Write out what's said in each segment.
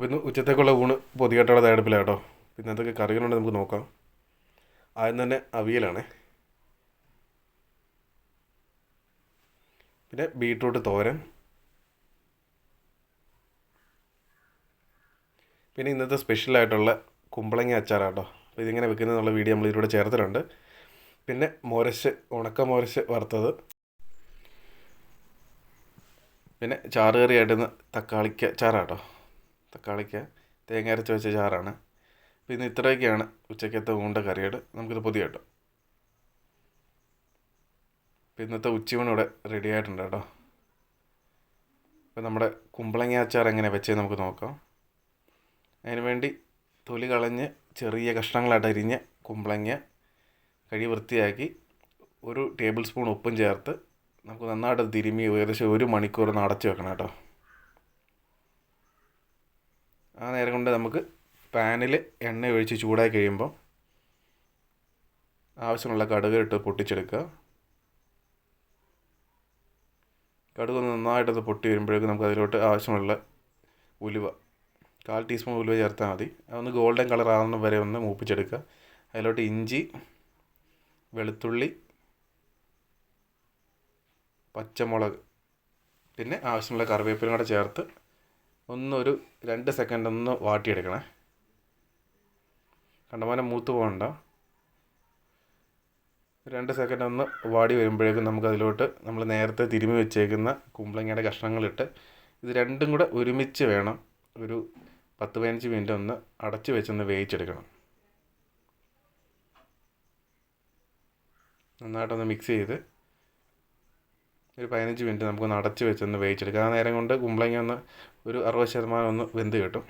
അപ്പോൾ ഇന്ന് ഉച്ചത്തേക്കുള്ള ഊണ് പൊതികെട്ടുള്ള തയ്യാറെടുപ്പിലാണ് കേട്ടോ പിന്നെ എന്തൊക്കെ കറികളുണ്ട് നമുക്ക് നോക്കാം. ആദ്യം തന്നെ അവിയലാണേ. പിന്നെ ബീട്രൂട്ട് തോരൻ. പിന്നെ ഇന്നത്തെ സ്പെഷ്യലായിട്ടുള്ള കുമ്പളങ്ങ അച്ചാറാട്ടോ. അപ്പോൾ ഇതിങ്ങനെ വെക്കുന്നതെന്നുള്ള വീഡിയോ നമ്മൾ ഇതിലൂടെ ചേർത്തിട്ടുണ്ട്. പിന്നെ മുരശ് ഉണക്ക മുരശ് വറുത്തത്. പിന്നെ ചാറ് കറിയായിട്ട് ഇന്ന് തക്കാളിക്ക ചാറാട്ടോ തക്കാളിക്ക തേങ്ങ അരച്ച് വെച്ച ചാറാണ്. അപ്പോൾ ഇന്ന് ഇത്രയൊക്കെയാണ് ഉച്ചക്കത്തെ ഊണ്ട കറികൾ നമുക്കിത് പുതിയ കേട്ടോ. അപ്പോൾ ഇന്നത്തെ ഉച്ചയൂണ് ഇവിടെ റെഡി ആയിട്ടുണ്ട് കേട്ടോ. അപ്പോൾ നമ്മുടെ കുമ്പളങ്ങ അച്ചാർ എങ്ങനെ വെച്ചേ നമുക്ക് നോക്കാം. അതിന് വേണ്ടി തൊലി കളഞ്ഞ് ചെറിയ കഷ്ണങ്ങളായിട്ട് അരിഞ്ഞ് കുമ്പളങ്ങ കഴി വൃത്തിയാക്കി ഒരു ടേബിൾ സ്പൂൺ ഉപ്പും ചേർത്ത് നമുക്ക് നന്നായിട്ട് തിരുമ്മി ഏകദേശം ഒരു മണിക്കൂർ ഒന്ന് അടച്ച് വെക്കണം കേട്ടോ. ആ നേരം കൊണ്ട് നമുക്ക് പാനിൽ എണ്ണ ഒഴിച്ച് ചൂടായി കഴിയുമ്പം ആവശ്യമുള്ള കടുക് ഇട്ട് പൊട്ടിച്ചെടുക്കുക. കടുക് നന്നായിട്ടത് പൊട്ടി വരുമ്പോഴേക്കും നമുക്ക് അതിലോട്ട് ആവശ്യമുള്ള ഉലുവ കാൽ ടീസ്പൂൺ ഉലുവ ചേർത്താൽ മതി. അതൊന്ന് ഗോൾഡൻ കളർ ആവുന്ന വരെ ഒന്ന് മൂപ്പിച്ചെടുക്കുക. അതിലോട്ട് ഇഞ്ചി വെളുത്തുള്ളി പച്ചമുളക് പിന്നെ ആവശ്യമുള്ള കറിവേപ്പിലും കൂടെ ചേർത്ത് ഒന്നൊരു രണ്ട് സെക്കൻഡ് ഒന്ന് വാട്ടിയെടുക്കണേ. കണ്ടമാനം മൂത്ത് പോകണ്ട. രണ്ട് സെക്കൻഡ് ഒന്ന് വാടി വരുമ്പോഴേക്കും നമുക്ക് അതിലോട്ട് നമ്മൾ നേരത്തെ തിരുമി വെച്ചേക്കുന്ന കുമ്പളങ്ങയുടെ കഷ്ണങ്ങളിട്ട് ഇത് രണ്ടും കൂടെ ഒരുമിച്ച് വേണം ഒരു പത്ത് പതിനഞ്ച് മിനിറ്റ് ഒന്ന് അടച്ച് വെച്ചൊന്ന് വേവിച്ചെടുക്കണം. നന്നായിട്ടൊന്ന് മിക്സ് ചെയ്ത് ഒരു പതിനഞ്ച് മിനിറ്റ് നമുക്ക് നമുക്കൊന്ന് അടച്ച് വെച്ചൊന്ന് വേവിച്ചെടുക്കാം. ആ നേരം കൊണ്ട് കുമ്പളങ്ങ ഒന്ന് ഒരു അറുപത് ശതമാനം ഒന്ന് വെന്ത് കിട്ടും.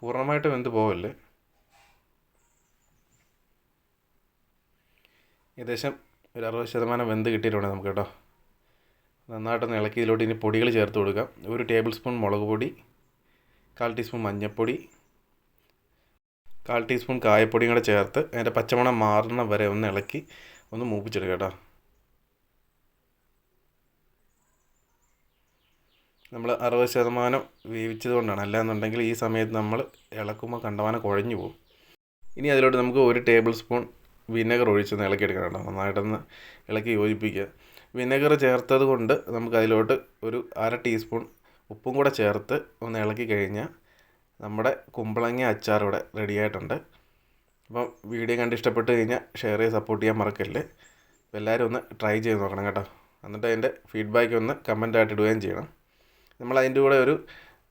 പൂർണമായിട്ട് വെന്ത് പോവല്ലേ? ഏകദേശം ഒരു അറുപത് ശതമാനം വെന്ത് കിട്ടിയിട്ടുണ്ട് നമുക്ക് കേട്ടോ. നന്നായിട്ടൊന്ന് ഇളക്കി ഇതിലോട്ട് ഇനി പൊടികൾ ചേർത്ത് കൊടുക്കാം. ഒരു ടേബിൾ സ്പൂൺ മുളക് പൊടി കാൽ ടീസ്പൂൺ മഞ്ഞൾപ്പൊടി കാൽ ടീസ്പൂൺ കായപ്പൊടിയും കൂടെ ചേർത്ത് അതിന്റെ പച്ചമണം മാറുന്ന വരെ ഒന്ന് ഇളക്കി ഒന്ന് മൂപ്പിച്ചെടുക്കാം കേട്ടോ. നമ്മൾ അറുപത് ശതമാനം വേവിച്ചത് കൊണ്ടാണ് അല്ലാന്നുണ്ടെങ്കിൽ ഈ സമയത്ത് നമ്മൾ ഇളക്കുമ്പോൾ കണ്ടമാനം കുഴഞ്ഞു പോകും. ഇനി അതിലോട്ട് നമുക്ക് ഒരു ടേബിൾ സ്പൂൺ വിനെഗർ ഒഴിച്ചൊന്ന് ഇളക്കിയെടുക്കണം കേട്ടോ. നന്നായിട്ടൊന്ന് ഇളക്കി യോജിപ്പിക്കുക. വിനെഗർ ചേർത്തത് കൊണ്ട് നമുക്ക് അതിലോട്ട് ഒരു അര ടീസ്പൂൺ ഉപ്പും കൂടെ ചേർത്ത് ഒന്ന് ഇളക്കി കഴിഞ്ഞാൽ നമ്മുടെ കുമ്പളങ്ങ അച്ചാർ ഇവിടെ റെഡി ആയിട്ടുണ്ട്. അപ്പം വീഡിയോ കണ്ട് ഇഷ്ടപ്പെട്ട് കഴിഞ്ഞാൽ ഷെയർ ചെയ്ത് സപ്പോർട്ട് ചെയ്യാൻ മറക്കല്ലേ. എല്ലാവരും ഒന്ന് ട്രൈ ചെയ്ത് നോക്കണം കേട്ടോ. എന്നിട്ട് അതിന്റെ ഫീഡ്ബാക്ക് ഒന്ന് കമന്റായിട്ട് ഇടുകയും ചെയ്യണം. നമ്മൾ അതിന്റെ കൂടെ ഒരു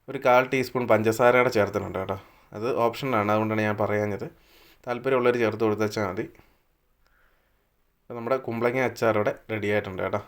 ഒരു കാൽ ടീസ്പൂൺ പഞ്ചസാരയുടെ ചേർത്തിട്ടുണ്ട് കേട്ടോ. അത് ഓപ്ഷനാണ് അതുകൊണ്ടാണ് ഞാൻ പറയാഞ്ഞത്. താല്പര്യമുള്ളവർ ചേർത്ത് കൊടുത്താൽ മതി. അപ്പോൾ നമ്മുടെ കുമ്പളങ്ങ അച്ചാർ റെഡി ആയിട്ടുണ്ട് കേട്ടോ.